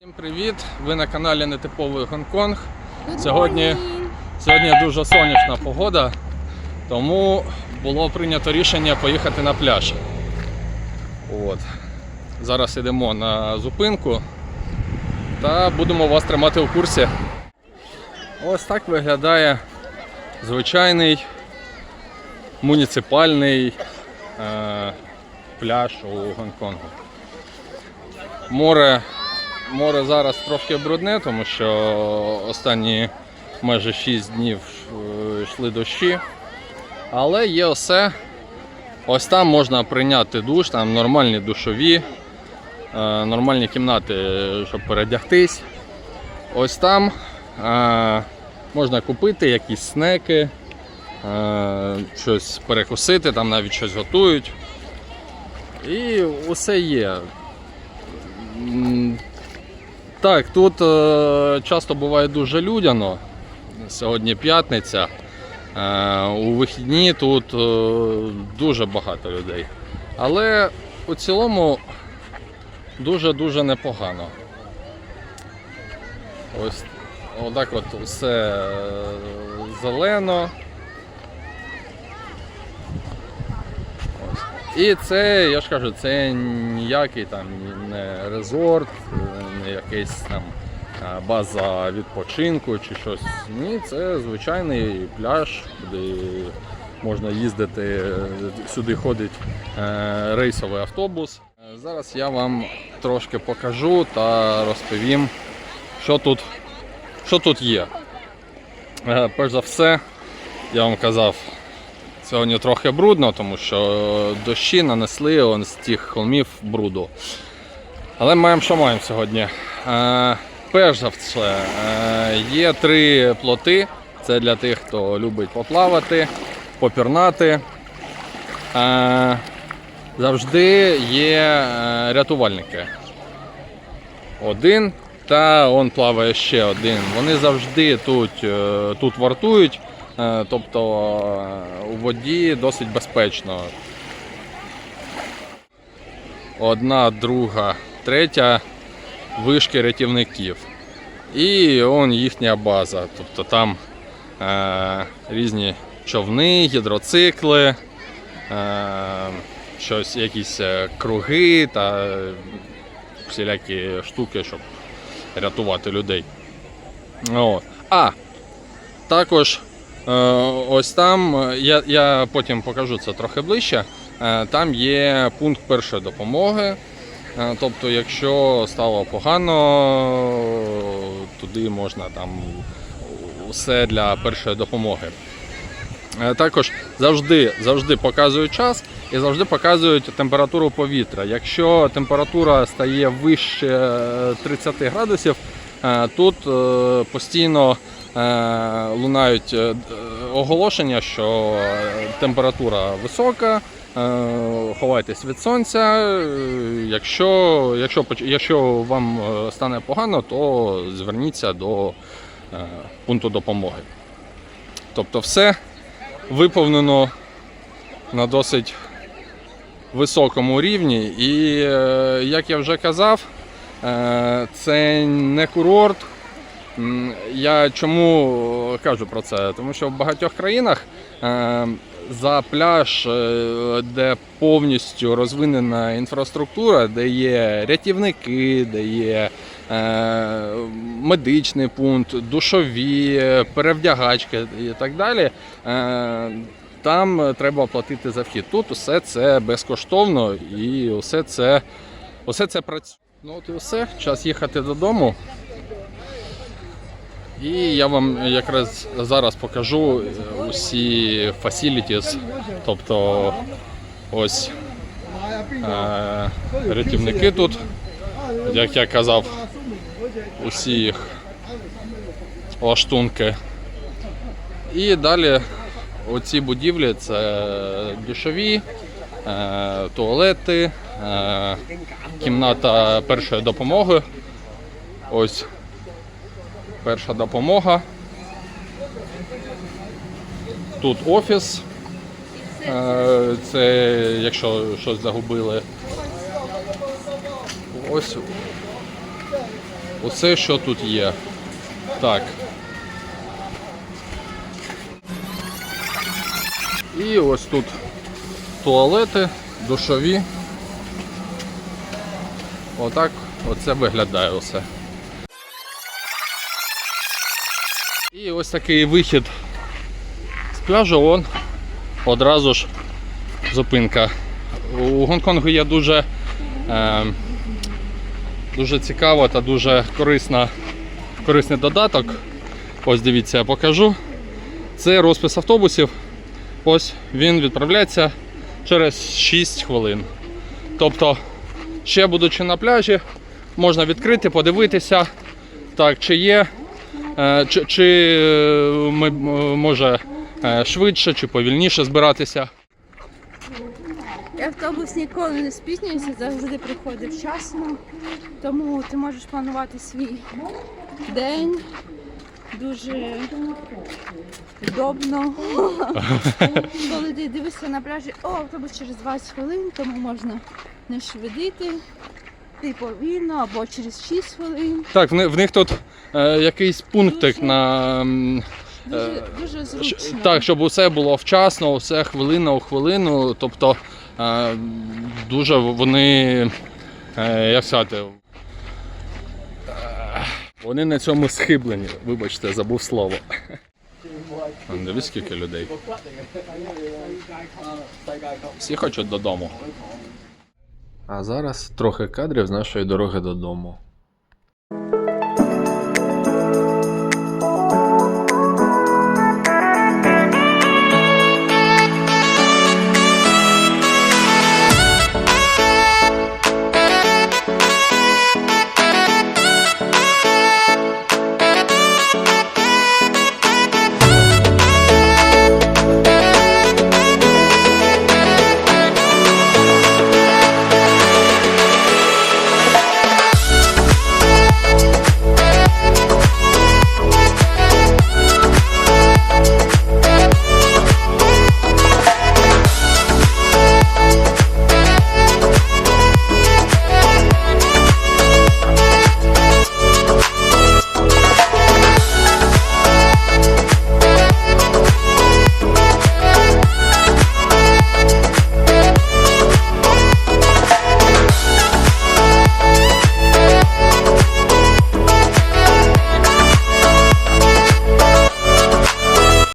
Всім привіт! Ви на каналі Нетиповий Гонконг. Сьогодні, сьогодні дуже сонячна погода, тому було прийнято рішення поїхати на пляж. От. Зараз йдемо на зупинку та будемо вас тримати у курсі. Ось так виглядає звичайний муніципальний е, пляж у Гонконгу. Море Море зараз трохи брудне, тому що останні майже 6 днів е, йшли дощі. Але є все. Ось там можна прийняти душ, там нормальні душові, е, нормальні кімнати, щоб передягтись. Ось там е, можна купити якісь снеки, щось перекусити, там навіть щось готують. І усе є. Так, тут е, часто буває дуже людяно. Сьогодні п'ятниця. Е, у вихідні тут е, дуже багато людей. Але у цілому дуже-дуже непогано. Ось отак от все зелено. Ось. І це, я ж кажу, це ніякий там не резорт, якийсь там база відпочинку чи щось. Ні, це звичайний пляж, куди можна їздити. Сюди ходить е, рейсовий автобус. Зараз я вам трошки покажу та розповім, що тут, що тут є. Е, Перш за все, я вам казав, Сьогодні трохи брудно, тому що дощі нанесли з тих холмів бруду. Але маємо, що маємо сьогодні. Е, перш за все, е, є три плоти. Це для тих, хто любить поплавати, попірнати. Е, завжди є рятувальники. Один та он плаває ще один. Вони завжди тут, тут вартують. Тобто у воді досить безпечно. Одна, друга, третя вишки рятівників. І он їхня база. Тобто там е, різні човни, гідроцикли, е, щось, якісь е, круги та е, всілякі штуки, щоб рятувати людей. От. А, також Е, Ось там, е, я, я потім покажу це трохи ближче. е, Там є пункт першої допомоги. Е, Тобто, якщо стало погано, туди можна там усе для першої допомоги. Е, Також завжди, завжди показують час і завжди показують температуру повітря. Якщо температура стає вище е, 30 градусів, е, тут е, постійно лунають оголошення, що е, температура висока, е, ховайтесь від сонця. е, Якщо, якщо, якщо вам стане погано, то зверніться до пункту допомоги. Тобто все виповнено на досить високому рівні. І, як я вже казав, це не курорт. Я чому кажу про це? Тому що в багатьох країнах е, за пляж, е, де повністю розвинена інфраструктура, де є рятівники, де є е, медичний пункт, душові, перевдягачки і так далі. Там треба платити за вхід. Тут усе це безкоштовно і усе це, усе це працює. Ну от і все, час їхати додому. І я вам якраз зараз покажу усі facilities, тобто ось е, рятівники тут, як я казав, усі їх лаштунки. І далі оці будівлі це душові, е, туалети, е, кімната першої допомоги. Ось перша допомога. Тут офіс. Е, Це якщо щось загубили. Ось Оце що тут є. Так. І ось тут туалети, душові. Отак оце виглядає все. Ось такий вихід з пляжу, он одразу ж зупинка. У Гонконгу є дуже, е, дуже цікава та дуже корисна, корисний додаток. Ось дивіться, я покажу. Це розпис автобусів. Ось він відправляється через 6 хвилин. Тобто, ще будучи на пляжі, можна відкрити, подивитися, так, чи є, чи, чи е, ми, е, може е, швидше чи повільніше збиратися. Автобус ніколи не спізнюється, завжди приходить вчасно. Тому ти можеш планувати свій день дуже удобно. Коли ти дивишся на пляжі, о, автобус через 20 хвилин, тому можна не швидити, ти повільно або через 6 хвилин. Так, в, ни- в них тут е, якийсь пунктик на. Дуже, дуже зручно. Так, щоб усе було вчасно, усе хвилина у хвилину. Тобто е, дуже вони. Е, як сказати. е, Вони на цьому схиблені. Вибачте, забув слово. Дивись, скільки людей. Всі хочуть додому. А зараз трохи кадрів з нашої дороги додому.